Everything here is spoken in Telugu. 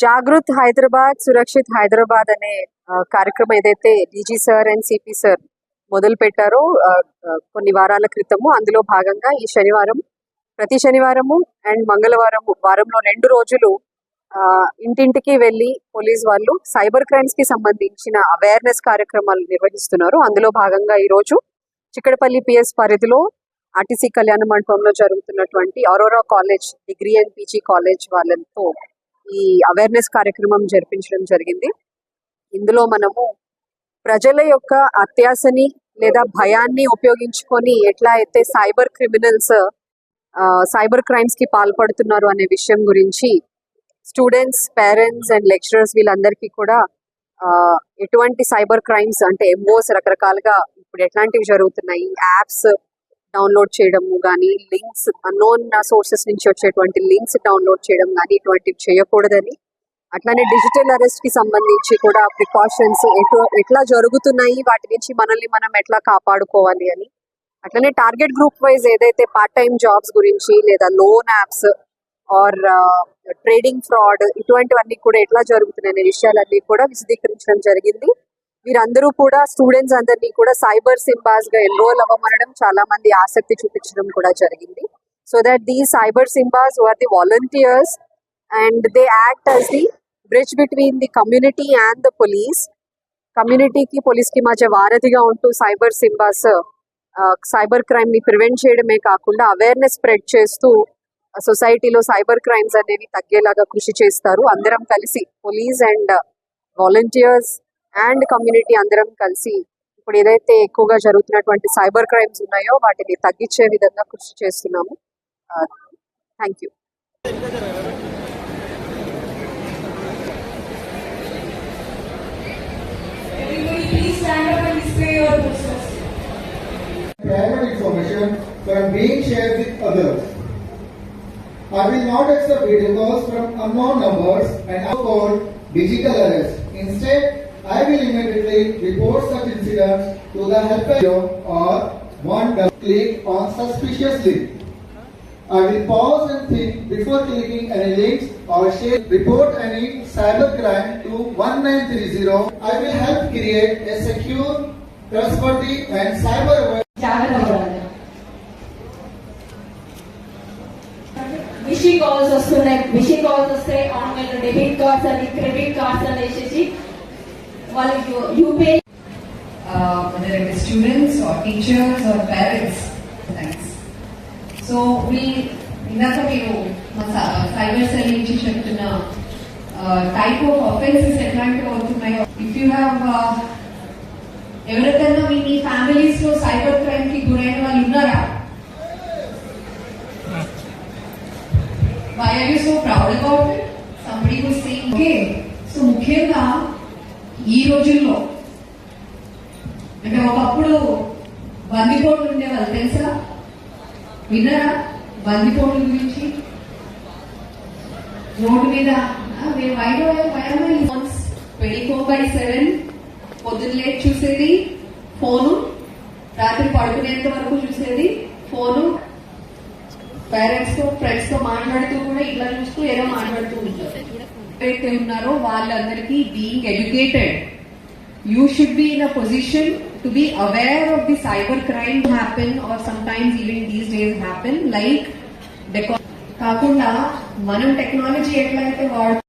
జాగృత్ హైదరాబాద్ సురక్షిత్ హైదరాబాద్ అనే కార్యక్రమం ఏదైతే DG sir and CP sir మొదలు పెట్టారో కొన్ని వారాల క్రితము అందులో భాగంగా ఈ శనివారం ప్రతి శనివారము అండ్ మంగళవారం వారంలో రెండు రోజులు ఆ, ఇంటింటికి వెళ్ళి పోలీస్ వాళ్ళు సైబర్ క్రైమ్స్కి సంబంధించిన అవేర్నెస్ కార్యక్రమాలు నిర్వహిస్తున్నారు. అందులో భాగంగా ఈ రోజు చిక్కడపల్లి పిఎస్ పరిధిలో ఆర్టీసీ కళ్యాణ మండపంలో జరుగుతున్నటువంటి Aurora college degree and PG college వాళ్ళతో ఈ అవేర్నెస్ కార్యక్రమం జరిపించడం జరిగింది. ఇందులో మనము ప్రజల యొక్క అత్యాశని లేదా భయాన్ని ఉపయోగించుకొని ఎట్లా అయితే సైబర్ క్రిమినల్స్ సైబర్ క్రైమ్స్కి పాల్పడుతున్నారు అనే విషయం గురించి స్టూడెంట్స్ పేరెంట్స్ అండ్ లెక్చరర్స్ వీళ్ళందరికీ కూడా ఆ, ఎటువంటి సైబర్ క్రైమ్స్ అంటే ఎంఓస్ రకరకాలుగా ఇప్పుడు ఎట్లాంటివి జరుగుతున్నాయి యాప్స్ డౌన్లోడ్ చేయడము కానీ లింక్స్ అన్నోన్ సోర్సెస్ నుంచి వచ్చేటువంటి లింక్స్ డౌన్లోడ్ చేయడం కానీ ఇటువంటివి చేయకూడదని. అట్లానే డిజిటల్ అరెస్ట్కి సంబంధించి కూడా ప్రికాషన్స్ ఎటు ఎట్లా జరుగుతున్నాయి వాటి నుంచి మనల్ని మనం ఎట్లా కాపాడుకోవాలి అని. అట్లనే టార్గెట్ గ్రూప్ వైజ్ ఏదైతే పార్ట్ టైం జాబ్స్ గురించి లేదా loan apps or trading fraud ఇటువంటివన్నీ కూడా ఎట్లా జరుగుతున్నాయి అనే విషయాలన్నీ కూడా విశదీకరించడం జరిగింది. వీరందరూ కూడా స్టూడెంట్స్ అందరినీ కూడా సైబర్ సింబాస్గా ఎన్రోల్ అవ్వమనడం చాలా మంది ఆసక్తి చూపించడం కూడా జరిగింది. So that the cyber simbas are the volunteers and they act as the bridge between the community and the police కమ్యూనిటీకి పోలీస్కి మధ్య వారధిగా ఉంటూ సైబర్ సింబాస్ సైబర్ క్రైమ్ని ప్రివెంట్ చేయడమే కాకుండా అవేర్నెస్ స్ప్రెడ్ చేస్తూ సొసైటీలో సైబర్ క్రైమ్స్ అనేవి తగ్గేలాగా కృషి చేస్తారు. అందరం కలిసి police and volunteers and community అందరం కలిసి ఇప్పుడు ఏదైతే ఎక్కువగా జరుగుతున్నటువంటి సైబర్ క్రైమ్స్ ఉన్నాయో వాటిని తగ్గించే విధంగా కృషి చేస్తున్నాము thank you private information from being shared with others. I will not accept video calls from unknown numbers and call digital arrest. Instead, I will immediately report such incidents to the helpline or one to click on suspicious link. I will pause and think before clicking any links or share report any cybercrime to 1930. I will help create a secure, trustworthy and cyber Wishing calls us to like wishing calls us say online debit cards and credit cards and అని వేసేసి వాళ్ళకి UPI uh, whether it is students or teachers or parents. Thanks. So we ఇందాక మీరు మా సైబర్ సెల్ నుంచి చెప్తున్న టైప్ ఆఫ్ అఫెన్సెస్ ఎట్లాంటివి అవుతున్నాయో ఇఫ్ యూ హ్యావ్ ఎవరికైనా మీ మీ ఫ్యామిలీస్ లో సైబర్ క్రైమ్ కి గురైన వాళ్ళు ఉన్నారా why are you so proud about it somebody was saying okay so ముఖ్యంగా ఈ రోజుల్లో అంటే ఒకప్పుడు బందిపోట్లు ఉండేవాళ్ళు తెలుసా? విన్నారా? బందిపోట్ల గురించి? రోడ్డు మీద ట్వంటీ ఫోర్ బై సెవెన్ పొద్దున్న లేట్ చూసేది ఫోను రాత్రి పడుకునేంత వరకు చూసేది ఫోను. పేరెంట్స్తో ఫ్రెండ్స్తో మాట్లాడుతూ కూడా ఇట్లా చూస్తూ ఏదో మాట్లాడుతూ ఉంటారు? ఎక్కడైతే ఉన్నారో వాళ్ళందరికీ being educated you should be in a position to be aware of the cyber crime happen or sometimes even these days happen like కాకుండా మనం టెక్నాలజీ ఎట్లయితే వాడు